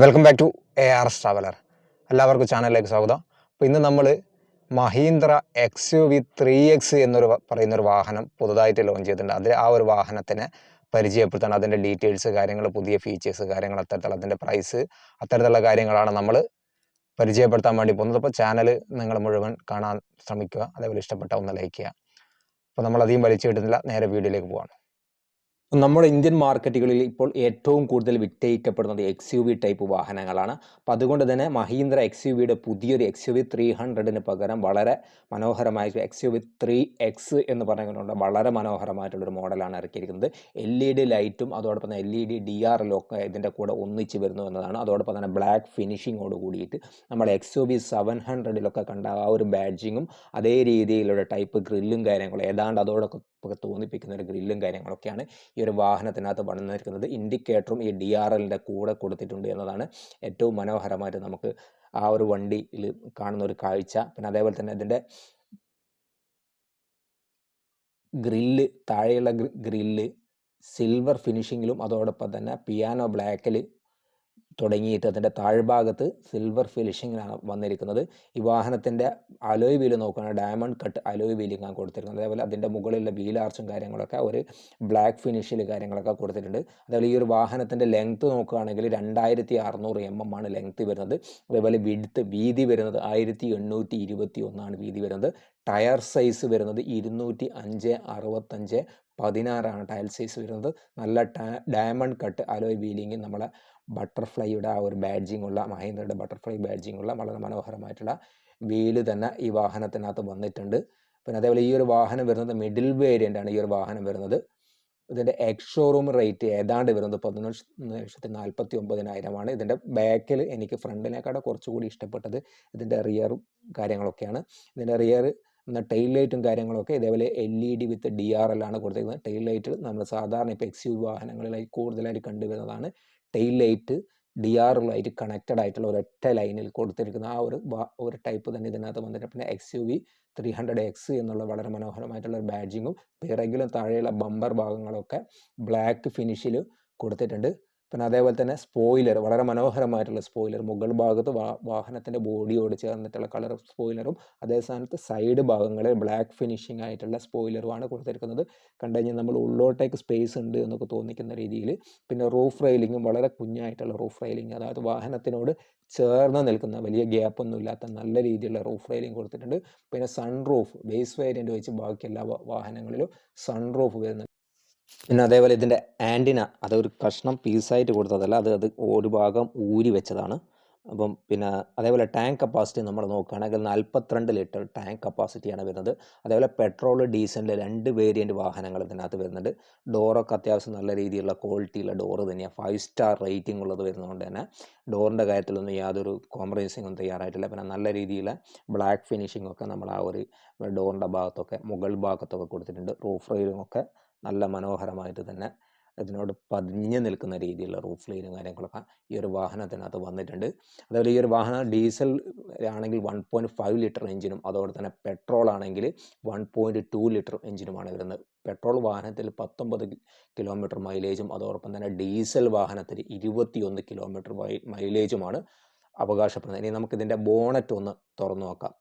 Welcome back to A R S traveller എല്ലാവർക്കും ചാനലിലേക്ക് സ്വാഗതം. അപ്പോൾ ഇന്ന് നമ്മൾ Mahindra X U V three X എന്നൊരു പറയുന്നൊരു വാഹനം പുതുതായിട്ട് ലോഞ്ച് ചെയ്തിട്ടുണ്ട്. അതിൽ ആ ഒരു വാഹനത്തിനെ പരിചയപ്പെടുത്തണം. അതിന്റെ ഡീറ്റെയിൽസ് കാര്യങ്ങൾ പുതിയ ഫീച്ചേഴ്സ് കാര്യങ്ങൾ അത്തരത്തിലുള്ള അതിന്റെ പ്രൈസ് അത്തരത്തിലുള്ള കാര്യങ്ങളാണ് നമ്മൾ പരിചയപ്പെടുത്താൻ വേണ്ടി പോകുന്നത്. അപ്പോൾ ചാനൽ നിങ്ങൾ മുഴുവൻ കാണാൻ ശ്രമിക്കുക. അതേപോലെ ഇഷ്ടപ്പെട്ട ഒന്ന് ലൈക്ക് ചെയ്യുക. അപ്പോൾ നമ്മൾ അധികം വലിച്ചു കിട്ടുന്നില്ല. നേരെ വീഡിയോയിലേക്ക് പോവാണ്. നമ്മുടെ ഇന്ത്യൻ മാർക്കറ്റുകളിൽ ഇപ്പോൾ ഏറ്റവും കൂടുതൽ വിറ്റയിക്കപ്പെടുന്നത് എക്സ് യു വി ടൈപ്പ് വാഹനങ്ങളാണ്. അപ്പോൾ അതുകൊണ്ട് തന്നെ മഹീന്ദ്ര എക്സ് യു വിയുടെ പുതിയൊരു എക്സ് യു വി ത്രീ ഹൺഡ്രഡിന് പകരം വളരെ മനോഹരമായ X U V three X എന്ന് പറഞ്ഞുകൊണ്ട് വളരെ മനോഹരമായിട്ടുള്ളൊരു മോഡലാണ് ഇറക്കിയിരിക്കുന്നത്. എൽ ഇ ഡി ലൈറ്റും അതോടൊപ്പം തന്നെ L E D D R ഒക്കെ ഇതിന്റെ കൂടെ ഒന്നിച്ച് വരുന്നു എന്നതാണ്. അതോടൊപ്പം തന്നെ ബ്ലാക്ക് ഫിനിഷിങ്ങോട് കൂടിയിട്ട് നമ്മൾ എക്സ് യു വി സെവൻ ഹൺഡ്രഡിലൊക്കെ കണ്ട ആ ഒരു ബാഡ്ജിങ്ങും അതേ രീതിയിലുള്ള ടൈപ്പ് ഗ്രില്ലും കാര്യങ്ങളും ഏതാണ്ട് അതോടൊക്കെ തോന്നിപ്പിക്കുന്ന ഒരു ഗ്രില്ലും കാര്യങ്ങളൊക്കെയാണ് ഈ ഒരു വാഹനത്തിനകത്ത് വന്നിരിക്കുന്നത് ഇൻഡിക്കേറ്ററും ഈ ഡി ആർ എല്ലിന്റെ കൂടെ കൊടുത്തിട്ടുണ്ട് എന്നതാണ് ഏറ്റവും മനോഹരമായിട്ട് നമുക്ക് ആ ഒരു വണ്ടിയിൽ കാണുന്ന ഒരു കാഴ്ച. പിന്നെ അതേപോലെ തന്നെ അതിന്റെ ഗ്രില്ല് താഴെയുള്ള ഗ്രില്ല് സിൽവർ ഫിനിഷിങ്ങിലും അതോടൊപ്പം തന്നെ പിയാനോ ബ്ലാക്കിൽ തുടങ്ങിയിട്ട് അതിന്റെ താഴ്ഭാഗത്ത് സിൽവർ ഫിനിഷിങ്ങിലാണ് വന്നിരിക്കുന്നത്. ഈ വാഹനത്തിന്റെ അലോയ് വീൽ നോക്കുകയാണെങ്കിൽ ഡയമണ്ട് കട്ട് അലോയ് വീലിങ്ങാണ് കൊടുത്തിരിക്കുന്നത്. അതേപോലെ അതിന്റെ മുകളിലുള്ള വീൽ ആർച്ചും കാര്യങ്ങളൊക്കെ ഒരു ബ്ലാക്ക് ഫിനിഷിൽ കാര്യങ്ങളൊക്കെ കൊടുത്തിട്ടുണ്ട്. അതേപോലെ ഈ ഒരു വാഹനത്തിന്റെ ലെങ്ത്ത് നോക്കുകയാണെങ്കിൽ രണ്ടായിരത്തി അറുന്നൂറ് എം എം ആണ് ലെങ്ത്ത് വരുന്നത്. അതേപോലെ വിഡ്ത്ത് വീതി വരുന്നത് ആയിരത്തി എണ്ണൂറ്റി ഇരുപത്തി ഒന്നാണ് വീതി വരുന്നത്. ടയർ സൈസ് വരുന്നത് ഇരുന്നൂറ്റി അഞ്ച് അറുപത്തഞ്ച് പതിനാറാണ് ടയർ സൈസ് വരുന്നത്. നല്ല ഡയമണ്ട് കട്ട് അലോയ് വീലിംഗ് നമ്മളെ ബട്ടർഫ്ലൈയുടെ ആ ഒരു ബാഡ്ജിങ് ഉള്ള മഹേന്ദ്രയുടെ ബട്ടർഫ്ലൈ ബാഡ്ജിങ് ഉള്ള വളരെ മനോഹരമായിട്ടുള്ള വീൽ തന്നെ ഈ വാഹനത്തിനകത്ത് വന്നിട്ടുണ്ട്. പിന്നെ അതേപോലെ ഈ ഒരു വാഹനം വരുന്നത് മിഡിൽ വേരിയന്റ് ആണ് ഈ ഒരു വാഹനം വരുന്നത്. ഇതിന്റെ എക്സ് ഷോറൂം റേറ്റ് ഏതാണ്ട് വരുന്നത് പതിനൊന്ന് ലക്ഷത്തി നാൽപ്പത്തി ഒമ്പതിനായിരമാണ് ഇതിന്റെ ബാക്കിൽ എനിക്ക് ഫ്രണ്ടിനേക്കാളും കുറച്ചുകൂടി ഇഷ്ടപ്പെട്ടത് ഇതിന്റെ റിയർ കാര്യങ്ങളൊക്കെയാണ്. ഇതിന്റെ റിയർ എന്ന ടെയിൽ ലൈറ്റും കാര്യങ്ങളൊക്കെ ഇതേപോലെ L E D with D R L ആണ് കൊടുത്തിരിക്കുന്നത്. ടെയിൽ ലൈറ്റ് നമ്മൾ സാധാരണ ഇപ്പോൾ എക്സ് യു വാഹനങ്ങളിലായി കൂടുതലായിട്ട് കണ്ടുവരുന്നതാണ്. ടെയിൽ ലൈറ്റ് ഡി ആറുമായിട്ട് കണക്റ്റഡ് ആയിട്ടുള്ള ഒരൊറ്റ ലൈനിൽ കൊടുത്തിരിക്കുന്ന ആ ഒരു ഒരു ടൈപ്പ് തന്നെ ഇതിനകത്ത് വന്നിട്ട് പിന്നെ X U V three hundred X എന്നുള്ള വളരെ മനോഹരമായിട്ടുള്ള ഒരു ബാഡ്ജിങ്ങും പിറകിലും താഴെയുള്ള ബമ്പർ ഭാഗങ്ങളൊക്കെ ബ്ലാക്ക് ഫിനിഷിൽ കൊടുത്തിട്ടുണ്ട്. പിന്നെ അതേപോലെ തന്നെ സ്പോയിലർ വളരെ മനോഹരമായിട്ടുള്ള സ്പോയിലർ മുകൾ ഭാഗത്ത് വാ വാഹനത്തിന്റെ ബോഡിയോട് ചേർന്നിട്ടുള്ള കളർ സ്പോയിലറും അതേ സ്ഥാനത്ത് സൈഡ് ഭാഗങ്ങളിൽ ബ്ലാക്ക് ഫിനിഷിംഗ് ആയിട്ടുള്ള സ്പോയിലറുമാണ് കൊടുത്തിരിക്കുന്നത്. കണ്ടു കഴിഞ്ഞാൽ നമ്മൾ ഉള്ളോട്ടേക്ക് സ്പേസ് ഉണ്ട് എന്നൊക്കെ തോന്നിക്കുന്ന രീതിയിൽ. പിന്നെ റൂഫ് റെയിലിങ്ങും വളരെ കുഞ്ഞായിട്ടുള്ള റൂഫ് റെയിലിംഗ് അതായത് വാഹനത്തിനോട് ചേർന്ന് നിൽക്കുന്ന വലിയ ഗ്യാപ്പൊന്നും ഇല്ലാത്ത നല്ല രീതിയിലുള്ള റൂഫ് റെയിലിംഗ് കൊടുത്തിട്ടുണ്ട്. പിന്നെ സൺ റൂഫ് ബേസ് വേരിയന്റ് വെച്ച് ബാക്കി എല്ലാ വാഹനങ്ങളിലും സൺ റൂഫ് വരുന്നുണ്ട്. പിന്നെ അതേപോലെ ഇതിന്റെ ആന്റിന അതൊരു കഷ്ണം പീസായിട്ട് കൊടുത്തതല്ല അത് അത് ഒരു ഭാഗം ഊരി വെച്ചതാണ്. അപ്പം പിന്നെ അതേപോലെ ടാങ്ക് കപ്പാസിറ്റി നമ്മൾ നോക്കുകയാണെങ്കിൽ നാൽപ്പത്തിരണ്ട് ലിറ്റർ ടാങ്ക് കപ്പാസിറ്റിയാണ് വരുന്നത്. അതേപോലെ പെട്രോൾ ഡീസലിന്റെ രണ്ട് വേരിയന്റ് വാഹനങ്ങൾ ഇതിനകത്ത് വരുന്നുണ്ട്. ഡോറൊക്കെ അത്യാവശ്യം നല്ല രീതിയിലുള്ള ക്വാളിറ്റിയുള്ള ഡോർ തന്നെയാണ്. ഫൈവ് സ്റ്റാർ റേറ്റിംഗ് ഉള്ളത് വരുന്നതുകൊണ്ട് തന്നെ ഡോറിന്റെ കാര്യത്തിലൊന്നും യാതൊരു കോംപ്രമൈസിംഗ് ഒന്നും തയ്യാറായിട്ടില്ല. പിന്നെ നല്ല രീതിയിലുള്ള ബ്ലാക്ക് ഫിനിഷിംഗ് ഒക്കെ നമ്മൾ ആ ഒരു ഡോറിന്റെ ഭാഗത്തൊക്കെ മുകൾ ഭാഗത്തൊക്കെ കൊടുത്തിട്ടുണ്ട്. റൂഫ് റെയിലും ഒക്കെ നല്ല മനോഹരമായിട്ട് തന്നെ ഇതിനോട് പതിഞ്ഞ് നിൽക്കുന്ന രീതിയിലുള്ള റൂഫ് ലൈനും കാര്യങ്ങളൊക്കെ ഈ ഒരു വാഹനത്തിനകത്ത് വന്നിട്ടുണ്ട്. അതുപോലെ ഈ ഒരു വാഹനം ഡീസൽ ആണെങ്കിൽ വൺ പോയിന്റ് ഫൈവ് ലിറ്റർ എഞ്ചിനും അതോടെ തന്നെ പെട്രോൾ ആണെങ്കിൽ വൺ പോയിന്റ് ടു ലിറ്റർ എഞ്ചിനുമാണ് വരുന്നത്. പെട്രോൾ വാഹനത്തിൽ പത്തൊമ്പത് കിലോമീറ്റർ മൈലേജും അതോടൊപ്പം തന്നെ ഡീസൽ വാഹനത്തിൽ ഇരുപത്തിയൊന്ന് കിലോമീറ്റർ മൈലേജുമാണ് അവകാശപ്പെടുന്നത്. ഇനി നമുക്കിതിന്റെ ബോണറ്റ് ഒന്ന് തുറന്നു നോക്കാം.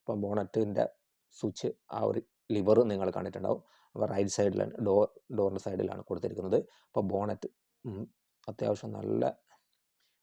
അപ്പം ബോണറ്റിന്റെ സ്വിച്ച് ആ ഒരു ലിവർ നിങ്ങൾ കണ്ടിട്ടുണ്ടാവും. റൈറ്റ് സൈഡിലാണ് ഡോർ ഡോറിന്റെ സൈഡിലാണ് കൊടുത്തിരിക്കുന്നത്. അപ്പോൾ ബോണറ്റ് അത്യാവശ്യം നല്ല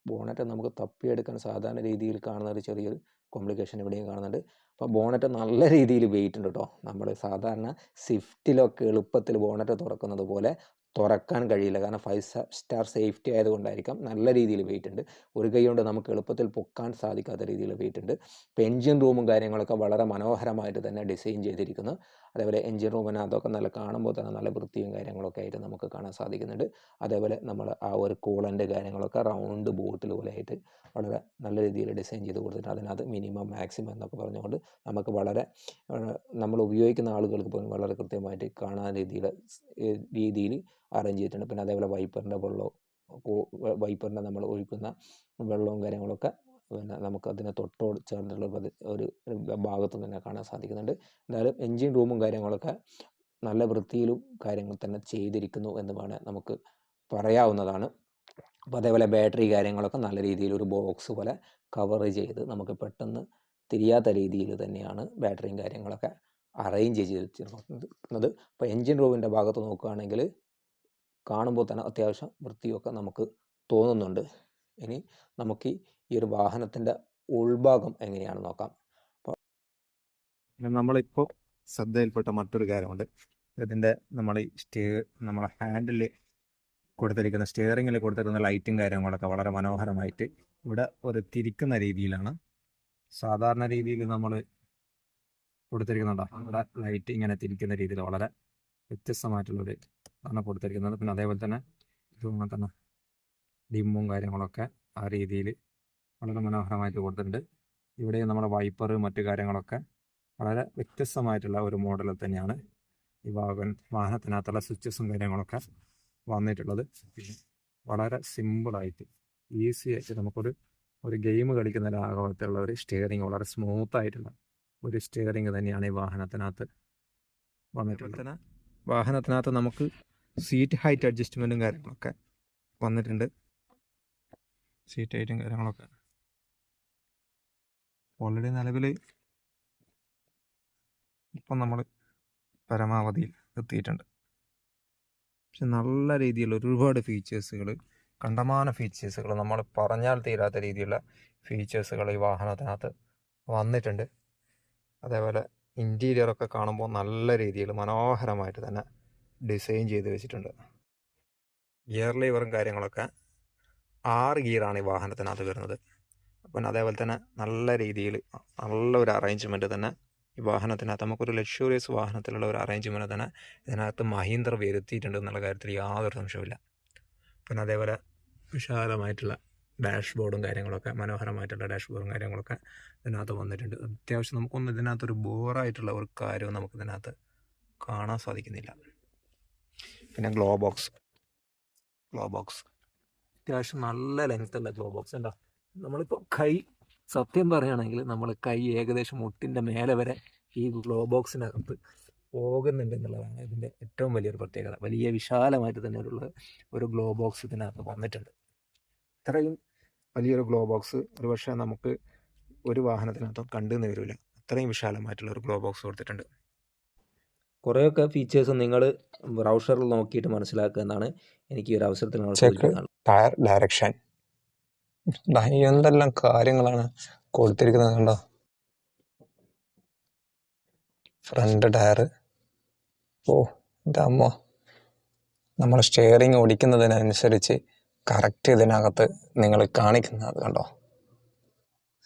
ബോണറ്റ് നമുക്ക് തപ്പിയെടുക്കാൻ സാധാരണ രീതിയിൽ കാണുന്ന ഒരു ചെറിയൊരു കോംപ്ലിക്കേഷൻ ഇവിടെയും കാണുന്നുണ്ട്. അപ്പോൾ ബോണറ്റ് നല്ല രീതിയിൽ വെയിറ്റ് ഉണ്ട് കേട്ടോ നമ്മൾ സാധാരണ സ്വിഫ്റ്റിലൊക്കെ എളുപ്പത്തിൽ ബോണറ്റ് തുറക്കുന്നത് പോലെ തുറക്കാൻ കഴിയില്ല. കാരണം ഫൈവ് സ്റ്റാർ സേഫ്റ്റി ആയതുകൊണ്ടായിരിക്കാം നല്ല രീതിയിൽ വെയിറ്റ് ഉണ്ട്. ഒരു കൈ കൊണ്ട് നമുക്ക് എളുപ്പത്തിൽ പൊക്കാൻ സാധിക്കാത്ത രീതിയിൽ വെയിറ്റ് ഉണ്ട്. ഇപ്പോൾ എൻജിൻ റൂമും കാര്യങ്ങളൊക്കെ വളരെ മനോഹരമായിട്ട് തന്നെ ഡിസൈൻ ചെയ്തിരിക്കുന്നു. അതേപോലെ എൻജിൻ റൂമിന് അതൊക്കെ നല്ല കാണുമ്പോൾ തന്നെ നല്ല വൃത്തിയും കാര്യങ്ങളൊക്കെ ആയിട്ട് നമുക്ക് കാണാൻ സാധിക്കുന്നുണ്ട്. അതേപോലെ നമ്മൾ ആ ഒരു കൂളന്റെ കാര്യങ്ങളൊക്കെ റൗണ്ട് ബോട്ടിൽ പോലെ ആയിട്ട് വളരെ നല്ല രീതിയിൽ ഡിസൈൻ ചെയ്ത് കൊടുത്തിട്ട് അതിനകത്ത് മിനിമം മാക്സിമം എന്നൊക്കെ പറഞ്ഞുകൊണ്ട് നമുക്ക് വളരെ നമ്മൾ ഉപയോഗിക്കുന്ന ആളുകൾക്ക് പോലും വളരെ കൃത്യമായിട്ട് കാണാൻ രീതിയിൽ രീതിയിൽ അറേഞ്ച് ചെയ്തിട്ടുണ്ട്. പിന്നെ അതേപോലെ വൈപ്പറിന്റെ വെള്ളവും വൈപ്പറിന്റെ നമ്മൾ ഒഴിക്കുന്ന വെള്ളവും കാര്യങ്ങളൊക്കെ പിന്നെ നമുക്ക് അതിനെ തൊട്ടോട് ചേർന്നിട്ടുള്ള ഒരു ഭാഗത്ത് തന്നെ കാണാൻ സാധിക്കുന്നുണ്ട്. എന്തായാലും എൻജിൻ റൂമും കാര്യങ്ങളൊക്കെ നല്ല വൃത്തിയിലും കാര്യങ്ങൾ തന്നെ ചെയ്തിരിക്കുന്നു എന്ന് വേണേൽ നമുക്ക് പറയാവുന്നതാണ്. അപ്പോൾ അതേപോലെ ബാറ്ററി കാര്യങ്ങളൊക്കെ നല്ല രീതിയിൽ ഒരു ബോക്സ് പോലെ കവർ ചെയ്ത് നമുക്ക് പെട്ടെന്ന് തിരിയാത്ത രീതിയിൽ തന്നെയാണ് ബാറ്ററിയും കാര്യങ്ങളൊക്കെ അറേഞ്ച് ചെയ്തിരിക്കുന്നത് അപ്പോൾ എൻജിൻ റൂമിന്റെ ഭാഗത്ത് നോക്കുകയാണെങ്കിൽ കാണുമ്പോൾ തന്നെ അത്യാവശ്യം വൃത്തിയൊക്കെ നമുക്ക് തോന്നുന്നുണ്ട്. ഇനി നമുക്ക് ഈ ഒരു വാഹനത്തിന്റെ ഉൾഭാഗം എങ്ങനെയാണ് നോക്കാം. നമ്മളിപ്പോ ശ്രദ്ധയിൽപ്പെട്ട മറ്റൊരു കാര്യമുണ്ട്. ഇതിന്റെ നമ്മൾ ഈ സ്റ്റേ നമ്മളെ ഹാൻഡിൽ കൊടുത്തിരിക്കുന്ന സ്റ്റിയറിങ്ങിൽ കൊടുത്തിരിക്കുന്ന ലൈറ്റും കാര്യങ്ങളൊക്കെ വളരെ മനോഹരമായിട്ട് ഇവിടെ ഒരു തിരിക്കുന്ന രീതിയിലാണ്. സാധാരണ രീതിയിൽ നമ്മൾ കൊടുത്തിരിക്കുന്നുണ്ടോ? ഇവിടെ ലൈറ്റ് ഇങ്ങനെ തിരിക്കുന്ന രീതിയിൽ വളരെ വ്യത്യസ്തമായിട്ടുള്ളൊരു ആണ് കൊടുത്തിരിക്കുന്നത്. പിന്നെ അതേപോലെ തന്നെ ഇതുപോലെ തന്നെ ഡിമ്മും കാര്യങ്ങളൊക്കെ ആ രീതിയിൽ വളരെ മനോഹരമായിട്ട് കൊടുത്തിട്ടുണ്ട്. ഇവിടെ നമ്മുടെ വൈപ്പർ മറ്റു കാര്യങ്ങളൊക്കെ വളരെ വ്യത്യസ്തമായിട്ടുള്ള ഒരു മോഡലിൽ തന്നെയാണ് ഈ വാഹൻ വാഹനത്തിനകത്തുള്ള സ്വിച്ചസും കാര്യങ്ങളൊക്കെ വന്നിട്ടുള്ളത്. വളരെ സിമ്പിളായിട്ട് ഈസി ആയിട്ട് നമുക്കൊരു ഒരു ഗെയിം കളിക്കുന്ന ലാഘവത്തിലുള്ള ഒരു സ്റ്റിയറിങ് വളരെ സ്മൂത്ത് ആയിട്ടുള്ള ഒരു സ്റ്റിയറിങ് തന്നെയാണ് ഈ വാഹനത്തിനകത്ത് വന്നിട്ടുള്ളത്. വാഹനത്തിനകത്ത് നമുക്ക് സീറ്റ് ഹൈറ്റ് അഡ്ജസ്റ്റ്മെന്റും കാര്യങ്ങളൊക്കെ വന്നിട്ടുണ്ട്. സീറ്റ് ഹൈറ്റും കാര്യങ്ങളൊക്കെ. ഓൾറെഡി നിലവിൽ ഇപ്പം നമ്മൾ പരമാവധിയിൽ എത്തിയിട്ടുണ്ട്. പക്ഷെ നല്ല രീതിയിലുള്ള ഒരുപാട് ഫീച്ചേഴ്സുകൾ കണ്ടമാന ഫീച്ചേഴ്സുകൾ നമ്മൾ പറഞ്ഞാൽ തീരാത്ത രീതിയിലുള്ള ഫീച്ചേഴ്സുകൾ ഈ വാഹനത്തിനകത്ത് വന്നിട്ടുണ്ട്. അതേപോലെ ഇന്റീരിയറൊക്കെ കാണുമ്പോൾ നല്ല രീതിയിൽ മനോഹരമായിട്ട് തന്നെ ഡിസൈൻ ചെയ്ത് വെച്ചിട്ടുണ്ട്. ഗിയർ ലിവറും കാര്യങ്ങളൊക്കെ ആറ് ഗിയറാണ് ഈ വാഹനത്തിനകത്ത് വരുന്നത്. അപ്പം അതേപോലെ തന്നെ നല്ല രീതിയിൽ നല്ല ഒരു തന്നെ ഈ വാഹനത്തിനകത്ത് നമുക്കൊരു ലക്ഷറിയസ് വാഹനത്തിലുള്ള ഒരു അറേഞ്ച്മെന്റ് തന്നെ ഇതിനകത്ത് മഹീന്ദ്ര വരുത്തിയിട്ടുണ്ട് എന്നുള്ള കാര്യത്തിൽ യാതൊരു സംശയമില്ല പിന്നെ അതേപോലെ വിശാലമായിട്ടുള്ള ഡാഷ്ബോർഡും കാര്യങ്ങളൊക്കെ മനോഹരമായിട്ടുള്ള ഡാഷ്ബോർഡും കാര്യങ്ങളൊക്കെ ഇതിനകത്ത് വന്നിട്ടുണ്ട്. അത്യാവശ്യം നമുക്കൊന്നും ഇതിനകത്തൊരു ബോറായിട്ടുള്ള ഒരു കാര്യവും നമുക്ക് ഇതിനകത്ത് കാണാൻ സാധിക്കുന്നില്ല. പിന്നെ ഗ്ലോ ബോക്സ് ഗ്ലോ ബോക്സ് അത്യാവശ്യം നല്ല ലെങ്ത്തുള്ള ഗ്ലോ ബോക്സ് ഉണ്ടോ? നമ്മളിപ്പോൾ കൈ സത്യം പറയുകയാണെങ്കിൽ നമ്മൾ കൈ ഏകദേശം മുട്ടിന്റെ മേലെ വരെ ഈ ഗ്ലോ ബോക്സിനകത്ത് പോകുന്നുണ്ട് എന്നുള്ളതാണ് ഇതിന്റെ ഏറ്റവും വലിയൊരു പ്രത്യേകത. വലിയ വിശാലമായിട്ട് തന്നെ ഉള്ള ഒരു ഗ്ലോ ബോക്സ് ഇതിനകത്ത് വന്നിട്ടുണ്ട്. ഇത്രയും വലിയൊരു ഗ്ലോ ബോക്സ് ഒരു ഒരുപക്ഷെ നമുക്ക് ഒരു വാഹനത്തിനകത്തും കണ്ടെന്ന് വരില്ല. അത്രയും വിശാലമായിട്ടുള്ള ഒരു ഗ്ലോ ബോക്സ് കൊടുത്തിട്ടുണ്ട്. കുറേയൊക്കെ ഫീച്ചേഴ്സ് നിങ്ങൾ ബ്രൗഷറിൽ നോക്കിയിട്ട് മനസ്സിലാക്കുക എന്നാണ് എനിക്ക് ഈ ഒരു അവസരത്തിൽ ടയർ ഡയറക്ഷൻ എന്തെല്ലാം കാര്യങ്ങളാണ് കൊടുത്തിരിക്കുന്നത് കണ്ടോ? ഫ്രണ്ട് ടയർ ഓ എന്റെ അമ്മ. നമ്മൾ സ്റ്റിയറിങ് ഓടിക്കുന്നതിനനുസരിച്ച് കറക്റ്റ് ഇതിനകത്ത് നിങ്ങൾ കാണിക്കുന്നത് കണ്ടോ?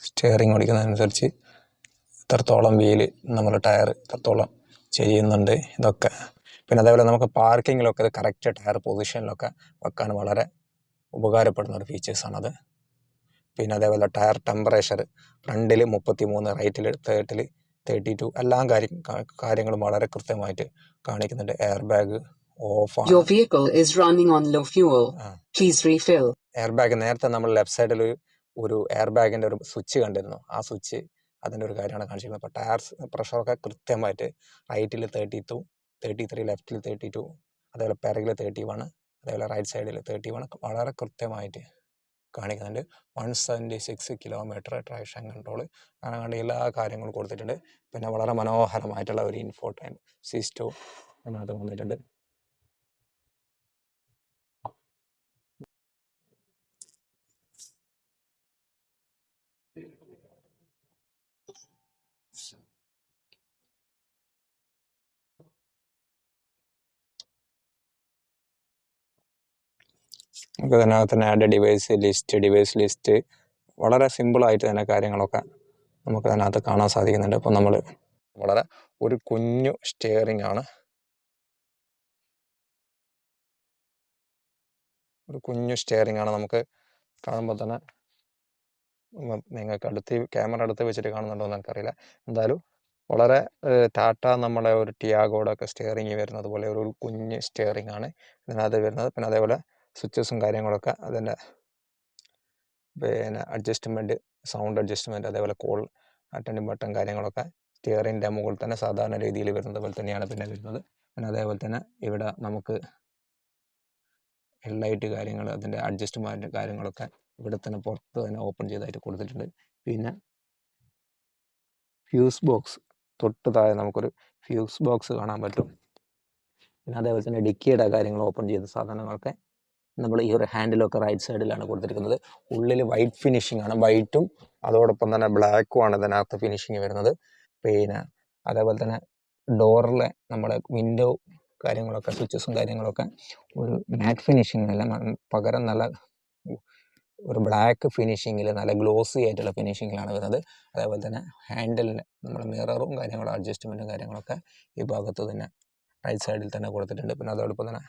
സ്റ്റിയറിങ് ഓടിക്കുന്നതനുസരിച്ച് ഇത്രത്തോളം വീൽ നമ്മൾ ടയർ എത്രത്തോളം ചെയ്യുന്നുണ്ട് ഇതൊക്കെ. പിന്നെ അതേപോലെ നമുക്ക് പാർക്കിങ്ങിലൊക്കെ ഇത് കറക്റ്റ് ടയർ പൊസിഷനിലൊക്കെ വെക്കാൻ വളരെ ഉപകാരപ്പെടുന്ന ഒരു ഫീച്ചേഴ്സാണത് പിന്നെ അതേപോലെ ടയർ ടെമ്പറേച്ചർ ഫ്രണ്ടിൽ മുപ്പത്തി മൂന്ന് റൈറ്റിൽ തേർട്ടിൽ തേർട്ടി ടു എല്ലാം കാര്യം കാര്യങ്ങളും വളരെ കൃത്യമായിട്ട് കാണിക്കുന്നുണ്ട്. Air bag off. Air bag നേരത്തെ നമ്മൾ ലെഫ്റ്റ് സൈഡിൽ ഒരു ഒരു എയർ ബാഗിന്റെ ഒരു സ്വിച്ച് കണ്ടിരുന്നു. ആ സ്വിച്ച് അതിന്റെ ഒരു കാര്യമാണ് കാണിച്ചിരിക്കുന്നത്. അപ്പോൾ ടയർസ് പ്രഷറൊക്കെ കൃത്യമായിട്ട് റൈറ്റിൽ തേർട്ടി ടു തേർട്ടി ത്രീ ലെഫ്റ്റിൽ തേർട്ടി ടു അതേപോലെ പിറകിൽ തേർട്ടി വൺ അതേപോലെ റൈറ്റ് സൈഡിൽ തേർട്ടി വൺ വളരെ കൃത്യമായിട്ട് കാണിക്കുന്നുണ്ട്. One seventy six kilometre traction control അങ്ങനെ എല്ലാ കാര്യങ്ങളും കൊടുത്തിട്ടുണ്ട്. പിന്നെ വളരെ മനോഹരമായിട്ടുള്ള ഒരു ഇൻഫോർട്ടൈൻ സിസ്റ്റോ അതിനകത്ത് വന്നിട്ടുണ്ട്. നമുക്ക് ഇതിനകത്ത് തന്നെ add device list device list വളരെ സിമ്പിളായിട്ട് തന്നെ കാര്യങ്ങളൊക്കെ നമുക്ക് അതിനകത്ത് കാണാൻ സാധിക്കുന്നുണ്ട്. അപ്പോൾ നമ്മൾ വളരെ ഒരു കുഞ്ഞു സ്റ്റിയറിംഗ് ആണ്. ഒരു കുഞ്ഞു സ്റ്റിയറിംഗ് ആണ് നമുക്ക് കാണുമ്പോൾ തന്നെ നിങ്ങൾക്ക് അടുത്ത് ക്യാമറ അടുത്ത് വെച്ചിട്ട് കാണുന്നുണ്ടോ എന്ന് എനിക്കറിയില്ല. എന്തായാലും വളരെ ടാറ്റ നമ്മുടെ ഒരു ടിയാഗോടൊക്കെ സ്റ്റിയറിംഗ് വരുന്നത് പോലെ ഒരു കുഞ്ഞ് സ്റ്റിയറിംഗ് ആണ് ഇതിനകത്ത് വരുന്നത്. പിന്നെ അതേപോലെ സ്വിച്ചസും കാര്യങ്ങളൊക്കെ അതിന്റെ പിന്നെ അഡ്ജസ്റ്റ്മെന്റ് സൗണ്ട് അഡ്ജസ്റ്റ്മെന്റ് അതേപോലെ കോൾ അറ്റൻഡിങ് ബട്ടൺ കാര്യങ്ങളൊക്കെ സ്റ്റിയറിന്റെ മുകളിൽ തന്നെ സാധാരണ രീതിയിൽ വരുന്നത് പോലെ തന്നെയാണ് പിന്നെ വരുന്നത്. പിന്നെ അതേപോലെ തന്നെ ഇവിടെ നമുക്ക് ഹെഡ്ലൈറ്റ് കാര്യങ്ങൾ അതിന്റെ അഡ്ജസ്റ്റ്മെന്റ് കാര്യങ്ങളൊക്കെ ഇവിടെ തന്നെ പുറത്ത് തന്നെ ഓപ്പൺ ചെയ്തായിട്ട് കൊടുത്തിട്ടുണ്ട്. പിന്നെ ഫ്യൂസ് ബോക്സ് തൊട്ട് താഴെ നമുക്കൊരു ഫ്യൂസ് ബോക്സ് കാണാൻ പറ്റും. പിന്നെ അതേപോലെ തന്നെ ഡിക്കിയുടെ കാര്യങ്ങൾ ഓപ്പൺ ചെയ്ത സാധനങ്ങളൊക്കെ നമ്മൾ ഈ ഒരു ഹാൻഡിലൊക്കെ റൈറ്റ് സൈഡിലാണ് കൊടുത്തിരിക്കുന്നത്. ഉള്ളിൽ വൈറ്റ് ഫിനിഷിംഗ് ആണ്. വൈറ്റും അതോടൊപ്പം തന്നെ ബ്ലാക്കും ആണ് ഇതിനകത്ത് ഫിനിഷിങ് വരുന്നത്. പിന്നെ അതേപോലെ തന്നെ ഡോറിലെ നമ്മുടെ വിൻഡോ കാര്യങ്ങളൊക്കെ സ്വിച്ചസും കാര്യങ്ങളൊക്കെ ഒരു മാറ്റ് ഫിനിഷിംഗ് അല്ല പകരം നല്ല ഒരു ബ്ലാക്ക് ഫിനിഷിങ്ങിൽ നല്ല ഗ്ലോസി ആയിട്ടുള്ള ഫിനിഷിങ്ങിലാണ് വരുന്നത്. അതേപോലെ തന്നെ ഹാൻഡിലിന് നമ്മുടെ മിററും കാര്യങ്ങളും അഡ്ജസ്റ്റ്മെന്റും കാര്യങ്ങളൊക്കെ ഈ ഭാഗത്ത് തന്നെ റൈറ്റ് സൈഡിൽ തന്നെ കൊടുത്തിട്ടുണ്ട്. പിന്നെ അതോടൊപ്പം തന്നെ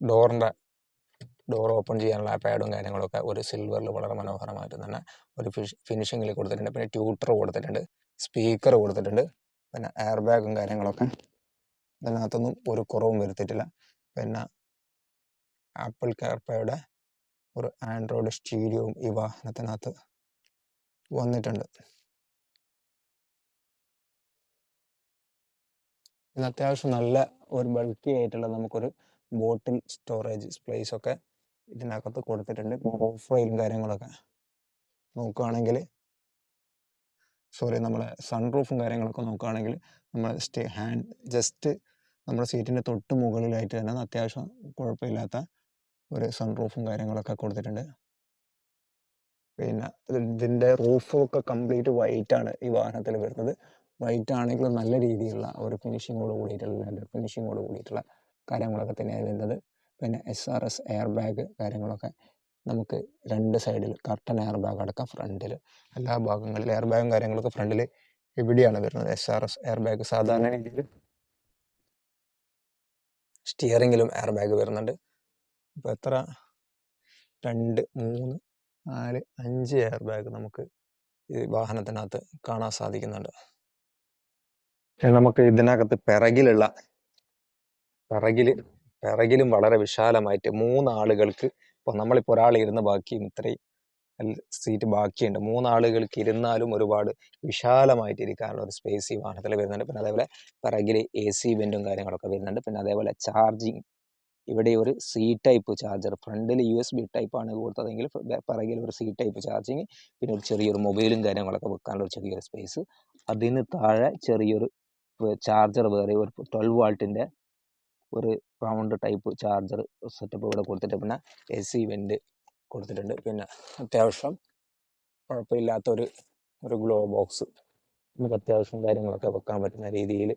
ഡോറിന്റെ ഡോർ ഓപ്പൺ ചെയ്യാനുള്ള പാഡും കാര്യങ്ങളൊക്കെ ഒരു സിൽവറിൽ വളരെ മനോഹരമായിട്ട് തന്നെ ഒരു ഫിനിഷിങ്ങിൽ കൊടുത്തിട്ടുണ്ട്. പിന്നെ ട്യൂട്ടർ കൊടുത്തിട്ടുണ്ട് സ്പീക്കർ കൊടുത്തിട്ടുണ്ട് പിന്നെ എയർ ബാഗും കാര്യങ്ങളൊക്കെ. ഇതിനകത്തൊന്നും ഒരു കുറവും വരുത്തിയിട്ടില്ല. പിന്നെ ആപ്പിൾ കാർപ്പയുടെ ഒരു ആൻഡ്രോയിഡ് സ്റ്റീരിയോയും ഈ വാഹനത്തിനകത്ത് വന്നിട്ടുണ്ട്. ഇത് അത്യാവശ്യം നല്ല ഒരു ബൾക്കി ആയിട്ടുള്ള നമുക്കൊരു ബോട്ടിൽ സ്റ്റോറേജ് സ്പേസ് ഒക്കെ ഇതിനകത്ത് കൊടുത്തിട്ടുണ്ട്. ഓഫ് കാര്യങ്ങളൊക്കെ നോക്കുകയാണെങ്കിൽ സോറി നമ്മളെ സൺറൂഫും കാര്യങ്ങളൊക്കെ നോക്കുകയാണെങ്കിൽ നമ്മൾ സ്റ്റേ ഹാൻഡ് ജസ്റ്റ് നമ്മുടെ സീറ്റിന്റെ തൊട്ട് മുകളിലായിട്ട് തന്നെ അത്യാവശ്യം കുഴപ്പമില്ലാത്ത ഒരു സൺറൂഫും കാര്യങ്ങളൊക്കെ കൊടുത്തിട്ടുണ്ട്. പിന്നെ ഇത് ഇതിന്റെ റൂഫൊക്കെ കംപ്ലീറ്റ് വൈറ്റ് ആണ് ഈ വാഹനത്തിൽ വരുന്നത്. വൈറ്റ് ആണെങ്കിലും നല്ല രീതിയിലുള്ള ഒരു ഫിനിഷിങ്ങോട് കൂടിയിട്ടുള്ള ഫിനിഷിങ്ങോട് കൂടിയിട്ടുള്ള കാര്യങ്ങളൊക്കെ തന്നെയാണ് വരുന്നത്. പിന്നെ S R S air bag കാര്യങ്ങളൊക്കെ നമുക്ക് രണ്ട് സൈഡിൽ കർട്ടൻ എയർ ബാഗ് അടക്കം ഫ്രണ്ടിൽ എല്ലാ ഭാഗങ്ങളിലും എയർ ബാഗും കാര്യങ്ങളൊക്കെ ഫ്രണ്ടിൽ ഇവിടെയാണ് വരുന്നത് S R S air bag സാധാരണ രീതിയിൽ സ്റ്റിയറിങ്ങിലും എയർ ബാഗ് വരുന്നുണ്ട്. അപ്പോൾ എത്ര? രണ്ട് മൂന്ന് നാല് അഞ്ച് എയർ ബാഗ് നമുക്ക് ഈ വാഹനത്തിനകത്ത് കാണാൻ സാധിക്കുന്നുണ്ട്. നമുക്ക് ഇതിനകത്ത് പിറകിലുള്ള പിറകിൽ പിറകിലും വളരെ വിശാലമായിട്ട് മൂന്നാളുകൾക്ക് ഇപ്പോൾ നമ്മളിപ്പോൾ ഒരാൾ ഇരുന്ന് ബാക്കിയും ഇത്രയും സീറ്റ് ബാക്കിയുണ്ട്. മൂന്നാളുകൾക്ക് ഇരുന്നാലും ഒരുപാട് വിശാലമായിട്ട് ഇരിക്കാനുള്ള ഒരു സ്പേസ് ഈ വാഹനത്തിൽ വരുന്നുണ്ട്. പിന്നെ അതേപോലെ പിറകിൽ എ സി വെന്റും കാര്യങ്ങളൊക്കെ വരുന്നുണ്ട്. പിന്നെ അതേപോലെ ചാർജിങ്. ഇവിടെ ഒരു സി ടൈപ്പ് ചാർജർ. ഫ്രണ്ടിൽ യു എസ് ബി ടൈപ്പാണ് കൊടുത്തതെങ്കിൽ പിറകിൽ ഒരു സി ടൈപ്പ് ചാർജിങ്. പിന്നെ ഒരു ചെറിയൊരു മൊബൈലും കാര്യങ്ങളൊക്കെ വെക്കാനുള്ള ഒരു ചെറിയൊരു സ്പേസ്. അതിന് താഴെ ചെറിയൊരു ചാർജർ വേറെ ഒരു ട്വൽവ് വാൾട്ടിന്റെ ഒരു റൗണ്ട് ടൈപ്പ് ചാർജർ സെറ്റപ്പ് ഇവിടെ കൊടുത്തിട്ട് പിന്നെ എ സി വെന്റ് കൊടുത്തിട്ടുണ്ട്. പിന്നെ അത്യാവശ്യം കുഴപ്പമില്ലാത്ത ഒരു ഗ്ലോ ബോക്സ് നമുക്ക് അത്യാവശ്യം കാര്യങ്ങളൊക്കെ വെക്കാൻ പറ്റുന്ന രീതിയിൽ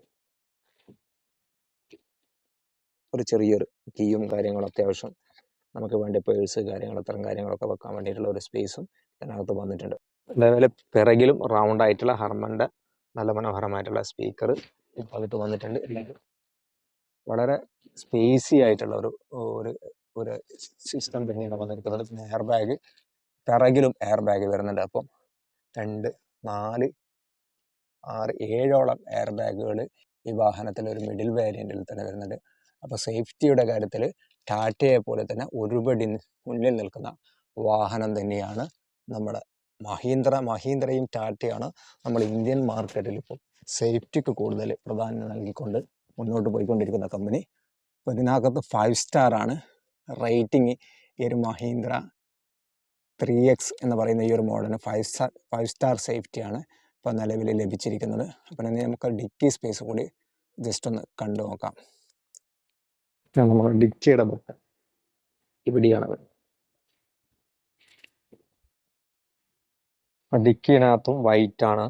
ഒരു ചെറിയൊരു കീയും കാര്യങ്ങളും അത്യാവശ്യം നമുക്ക് വേണ്ട പേഴ്സ് കാര്യങ്ങൾ അത്തരം കാര്യങ്ങളൊക്കെ വെക്കാൻ വേണ്ടിയിട്ടുള്ള ഒരു സ്പേസും ഇതിനകത്ത് വന്നിട്ടുണ്ട്. അതേപോലെ പിറകിലും റൗണ്ട് ആയിട്ടുള്ള ഹർമന്റെ നല്ല മനോഹരമായിട്ടുള്ള സ്പീക്കർ ഇപ്പോൾ അതിട്ട് വന്നിട്ടുണ്ട്. വളരെ സ്പേസി ആയിട്ടുള്ള ഒരു ഒരു ഒരു സിസ്റ്റം തന്നെയാണ് വന്നിരിക്കുന്നത്. പിന്നെ എയർ ബാഗ് പിറകിലും എയർ ബാഗ് വരുന്നുണ്ട്. അപ്പം രണ്ട് നാല് ആറ് ഏഴോളം എയർ ബാഗുകൾ ഈ വാഹനത്തിൽ ഒരു മിഡിൽ വേരിയന്റിൽ തന്നെ വരുന്നുണ്ട്. അപ്പോൾ സേഫ്റ്റിയുടെ കാര്യത്തിൽ ടാറ്റയെ പോലെ തന്നെ ഒരുപടി മുന്നിൽ നിൽക്കുന്ന വാഹനം തന്നെയാണ് നമ്മുടെ മഹീന്ദ്ര മഹീന്ദ്രയും ടാറ്റയാണ് നമ്മൾ ഇന്ത്യൻ മാർക്കറ്റിൽ ഇപ്പോൾ സേഫ്റ്റിക്ക് കൂടുതൽ പ്രാധാന്യം നൽകിക്കൊണ്ട് മുന്നോട്ട് പോയിക്കൊണ്ടിരിക്കുന്ന കമ്പനി അപ്പോൾ ഇതിനകത്ത് ഫൈവ് സ്റ്റാർ ആണ്. റേറ്റിംഗ് ഈ ഒരു മഹീന്ദ്ര ത്രീ എക്സ് എന്ന് പറയുന്ന ഈ ഒരു മോഡലിന് ഫൈവ് സ്റ്റാർ ഫൈവ് സ്റ്റാർ സേഫ്റ്റിയാണ് ഇപ്പോൾ നിലവിൽ ലഭിച്ചിരിക്കുന്നത്. അപ്പം ഇനി നമുക്ക് ഡിക്കി സ്പേസ് കൂടി ജസ്റ്റ് ഒന്ന് കണ്ടു നോക്കാം. നമ്മുടെ ഡിക്കിയുടെ ബട്ടൺ ഇവിടെയാണ് ഡിക്കിനകത്തും വൈറ്റ് ആണ്.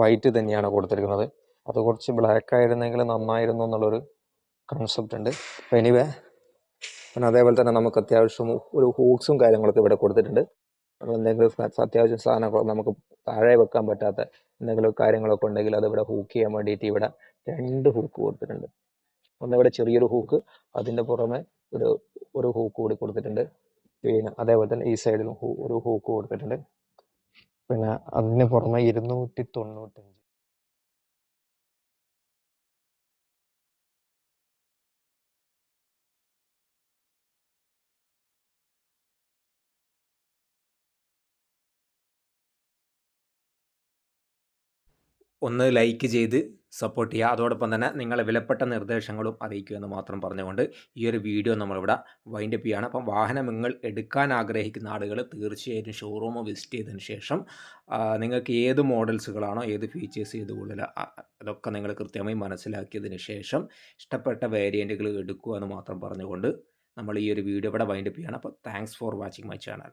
വൈറ്റ് തന്നെയാണ് കൊടുത്തിരിക്കുന്നത്. അത് കുറച്ച് ബ്ലാക്ക് ആയിരുന്നെങ്കിൽ നന്നായിരുന്നു എന്നുള്ളൊരു കൺസെപ്റ്റ് ഉണ്ട്. അപ്പോൾ എനിവേ പിന്നെ അതേപോലെ തന്നെ നമുക്ക് അത്യാവശ്യം ഒരു ഹൂക്സും കാര്യങ്ങളൊക്കെ ഇവിടെ കൊടുത്തിട്ടുണ്ട്. അപ്പോൾ എന്തെങ്കിലും അത്യാവശ്യം സാധനങ്ങൾ നമുക്ക് താഴെ വെക്കാൻ പറ്റാത്ത എന്തെങ്കിലും കാര്യങ്ങളൊക്കെ ഉണ്ടെങ്കിൽ അത് ഇവിടെ ഹൂക്ക് ചെയ്യാൻ വേണ്ടിയിട്ട് ഇവിടെ രണ്ട് ഹൂക്ക് കൊടുത്തിട്ടുണ്ട്. ഒന്ന് ഇവിടെ ചെറിയൊരു ഹൂക്ക് അതിന്റെ പുറമെ ഒരു ഒരു ഹൂക്ക് കൂടി കൊടുത്തിട്ടുണ്ട്. പിന്നെ അതേപോലെ തന്നെ ഈ സൈഡിലും ഒരു ഹൂക്ക് കൊടുത്തിട്ടുണ്ട്. പിന്നെ അതിന് പുറമെ ഇരുന്നൂറ്റി തൊണ്ണൂറ്റഞ്ച് ഒന്ന് ലൈക്ക് ചെയ്ത് സപ്പോർട്ട് ചെയ്യുക. അതോടൊപ്പം തന്നെ നിങ്ങളെ വിലപ്പെട്ട നിർദ്ദേശങ്ങളും അറിയിക്കുക എന്ന് മാത്രം പറഞ്ഞുകൊണ്ട് ഈ ഒരു വീഡിയോ നമ്മളിവിടെ വൈൻഡപ്പ് ചെയ്യുകയാണ് അപ്പം വാഹനം നിങ്ങൾ എടുക്കാൻ ആഗ്രഹിക്കുന്ന ആളുകൾ തീർച്ചയായിട്ടും ഷോറൂം വിസിറ്റ് ചെയ്തതിന് ശേഷം നിങ്ങൾക്ക് ഏത് മോഡൽസുകളാണോ ഏത് ഫീച്ചേഴ്സ് ഏത് കൂടുതൽ അതൊക്കെ നിങ്ങൾ കൃത്യമായി മനസ്സിലാക്കിയതിന് ശേഷം ഇഷ്ടപ്പെട്ട വേരിയന്റുകൾ എടുക്കുക എന്ന് മാത്രം പറഞ്ഞുകൊണ്ട് നമ്മൾ ഈ ഒരു വീഡിയോ ഇവിടെ വൈൻഡ് അപ്പ് ചെയ്യുകയാണ് അപ്പോൾ thanks for watching my channel